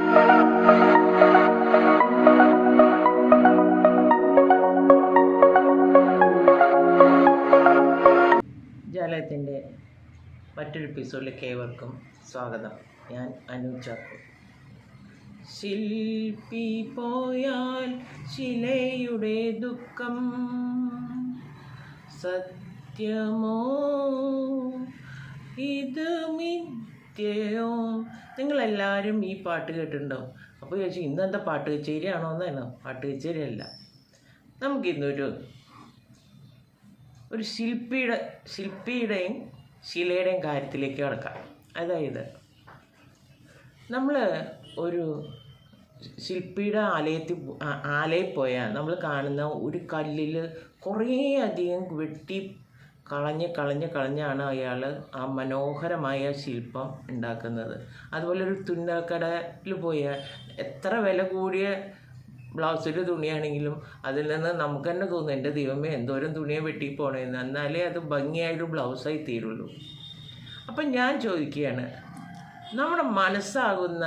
ജാലയത്തിന്റെ മറ്റൊരു എപ്പിസോഡിലേക്ക് ഏവർക്കും സ്വാഗതം. ഞാൻ അനു ചാക്കു. ശില്പി പോയാൽ ശിലയുടെ ദുഃഖം സത്യമോ? ഇത് മിഥ്യയോ നിങ്ങളെല്ലാവരും ഈ പാട്ട് കേട്ടിട്ടുണ്ടാവും അപ്പോൾ ചോദിച്ചു ഇന്നെന്താ പാട്ട് കച്ചേരിയാണോ എന്നാണ് പാട്ട് കച്ചേരിയല്ല. നമുക്കിന്നൊരു ഒരു ശില്പിയുടെ ശില്പിയുടെയും ശിലയുടെയും കാര്യത്തിലേക്ക് കിടക്കാം. അതായത് നമ്മൾ ഒരു ശില്പിയുടെ ആലയത്തിൽ ആലയിൽ പോയാൽ നമ്മൾ കാണുന്ന ഒരു കല്ലിൽ കുറേ അധികം വെട്ടി കളഞ്ഞ് കളഞ്ഞ് കളഞ്ഞാണ് അയാൾ ആ മനോഹരമായ ശില്പം ഉണ്ടാക്കുന്നത്. അതുപോലെ ഒരു തുന്നൽക്കടയിൽ പോയ എത്ര വില കൂടിയ ബ്ലൗസിന്റെ തുണിയാണെങ്കിലും അതിൽ നിന്ന് നമുക്ക് തന്നെ തോന്നും എന്റെ ദൈവമേ എന്തോരം തുണിയെ വെട്ടി പോകണമെന്ന് എന്നാലേ അത് ഭംഗിയായൊരു ബ്ലൗസായി തീരുള്ളൂ. അപ്പം ഞാൻ ചോദിക്കുകയാണ് നമ്മുടെ മനസ്സാകുന്ന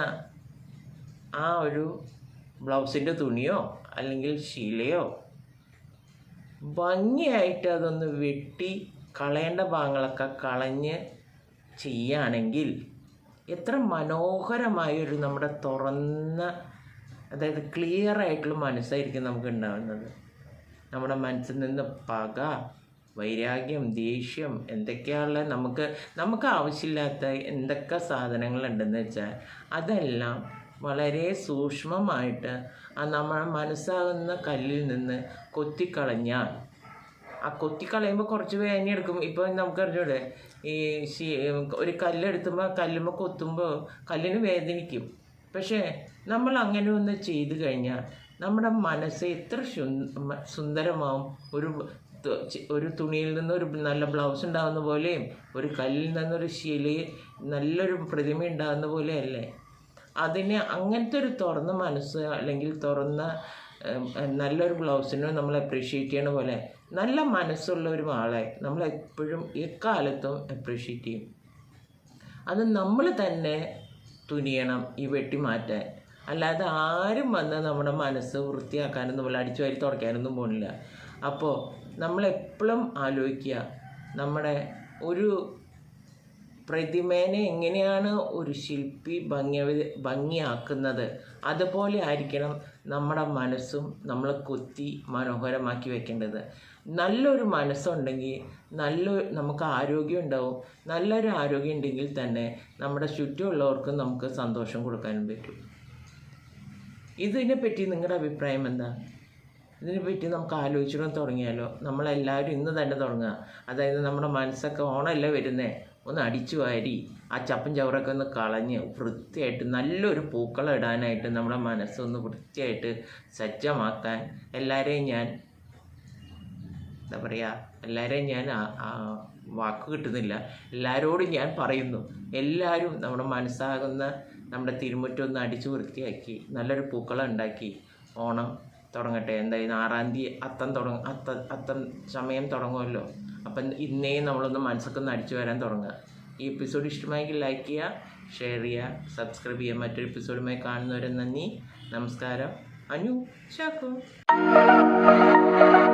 ആ ഒരു ബ്ലൗസിന്റെ തുണിയോ അല്ലെങ്കിൽ ശീലയോ ഭംഗിയായിട്ട് അതൊന്ന് വെട്ടി കളയേണ്ട ഭാഗങ്ങളൊക്കെ കളഞ്ഞ് ചെയ്യുകയാണെങ്കിൽ എത്ര മനോഹരമായൊരു നമ്മുടെ തുറന്ന അതായത് ക്ലിയർ ആയിട്ടുള്ള മനസ്സായിരിക്കും നമുക്ക് ഉണ്ടാകുന്നത് നമ്മുടെ മനസ്സിൽ നിന്ന് പക വൈരാഗ്യം ദേഷ്യം എന്തൊക്കെയുള്ള നമുക്ക് നമുക്ക് ആവശ്യമില്ലാത്ത എന്തൊക്കെ സാധനങ്ങളുണ്ടെന്ന് വെച്ചാൽ അതെല്ലാം വളരെ സൂക്ഷ്മമായിട്ട് ആ നമ്മൾ മനസ്സാകുന്ന കല്ലിൽ നിന്ന് കൊത്തിക്കളഞ്ഞാൽ ആ കൊത്തിക്കളയുമ്പോൾ കുറച്ച് വേദന എടുക്കും. ഇപ്പോൾ നമുക്കറിഞ്ഞൂടെ ഈ ശീ ഒരു കല്ലെടുത്തുമ്പോൾ കല്ലുമ്പോൾ കൊത്തുമ്പോൾ കല്ലിന് വേദനിക്കും. പക്ഷേ നമ്മൾ അങ്ങനെ ഒന്ന് ചെയ്തു കഴിഞ്ഞാൽ നമ്മുടെ മനസ്സ് എത്ര സുന്ദരമാവും. ഒരു ഒരു തുണിയിൽ നിന്ന് ഒരു നല്ല ബ്ലൗസ് ഉണ്ടാകുന്ന പോലെയും ഒരു കല്ലിൽ നിന്നൊരു ശില നല്ലൊരു പ്രതിമ ഉണ്ടാകുന്ന പോലെയല്ലേ? അതിന് അങ്ങനത്തെ ഒരു തുറന്ന മനസ്സ് അല്ലെങ്കിൽ തുറന്ന നല്ലൊരു ബ്ലൗസിനെ നമ്മൾ അപ്രീഷിയേറ്റ് ചെയ്യണ പോലെ നല്ല മനസ്സുള്ള ഒരു ആളെ നമ്മൾ എപ്പോഴും എക്കാലത്തും അപ്രീഷിയേറ്റ് ചെയ്യും. അത് നമ്മൾ തന്നെ തുനിയണം ഈ വെട്ടി മാറ്റാൻ അല്ലാതെ ആരും വന്ന് നമ്മുടെ മനസ്സ് വൃത്തിയാക്കാനും നമ്മൾ അടിച്ചു വാരി തുടയ്ക്കാനൊന്നും പോണില്ല. അപ്പോൾ നമ്മളെപ്പോഴും ആലോചിക്കുക നമ്മുടെ ഒരു പ്രതിമേനെ എങ്ങനെയാണ് ഒരു ശില്പി ഭംഗി ഭംഗിയാക്കുന്നത്? അതുപോലെ ആയിരിക്കണം നമ്മുടെ മനസ്സും നമ്മൾ കൊത്തി മനോഹരമാക്കി വെക്കേണ്ടത്. നല്ലൊരു മനസ്സുണ്ടെങ്കിൽ നല്ല നമുക്ക് ആരോഗ്യം ഉണ്ടാവും. നല്ലൊരു ആരോഗ്യം ഉണ്ടെങ്കിൽ തന്നെ നമ്മുടെ ചുറ്റുമുള്ളവർക്കും നമുക്ക് സന്തോഷം കൊടുക്കാനും പറ്റും. ഇതിനെപ്പറ്റി നിങ്ങളുടെ അഭിപ്രായം എന്താ? ഇതിനെപ്പറ്റി നമുക്ക് ആലോചിച്ചിടാൻ തുടങ്ങിയാലോ? നമ്മളെല്ലാവരും ഇന്ന് തന്നെ തുടങ്ങുക. അതായത് നമ്മുടെ മനസ്സൊക്കെ ഓണമല്ലേ വരുന്നേ? ഒന്ന് അടിച്ചു വാരി ആ ചപ്പും ചവറൊക്കെ ഒന്ന് കളഞ്ഞ് വൃത്തിയായിട്ട് നല്ലൊരു പൂക്കളം ഇടാനായിട്ട് നമ്മുടെ മനസ്സൊന്ന് വൃത്തിയായിട്ട് സജ്ജമാക്കാൻ എല്ലാവരെയും ഞാൻ എന്താ പറയുക എല്ലാവരെയും ഞാൻ വാക്ക് കിട്ടുന്നില്ല. എല്ലാവരോടും ഞാൻ പറയുന്നു. എല്ലാവരും നമ്മുടെ മനസ്സാകുന്ന നമ്മുടെ തിരുമുറ്റം ഒന്ന് അടിച്ചു വൃത്തിയാക്കി നല്ലൊരു പൂക്കളം ഉണ്ടാക്കി. ഓണം തുടങ്ങട്ടെ. എന്തായാലും ആറാം തീയതി അത്തം തുടങ്ങ. അത്ത അത്തം സമയം തുടങ്ങുമല്ലോ. അപ്പം ഇന്നേ നമ്മളൊന്ന് മനസ്സൊക്കെ ഒന്ന് അടിച്ചു വരാൻ തുടങ്ങുക ഈ എപ്പിസോഡ് ഇഷ്ടമായെങ്കിൽ ലൈക്ക് ചെയ്യുക ഷെയർ ചെയ്യുക സബ്സ്ക്രൈബ് ചെയ്യുക മറ്റൊരു എപ്പിസോഡുമായി കാണുന്നവരെ നന്ദി. നമസ്കാരം. അനു ചാക്കോ.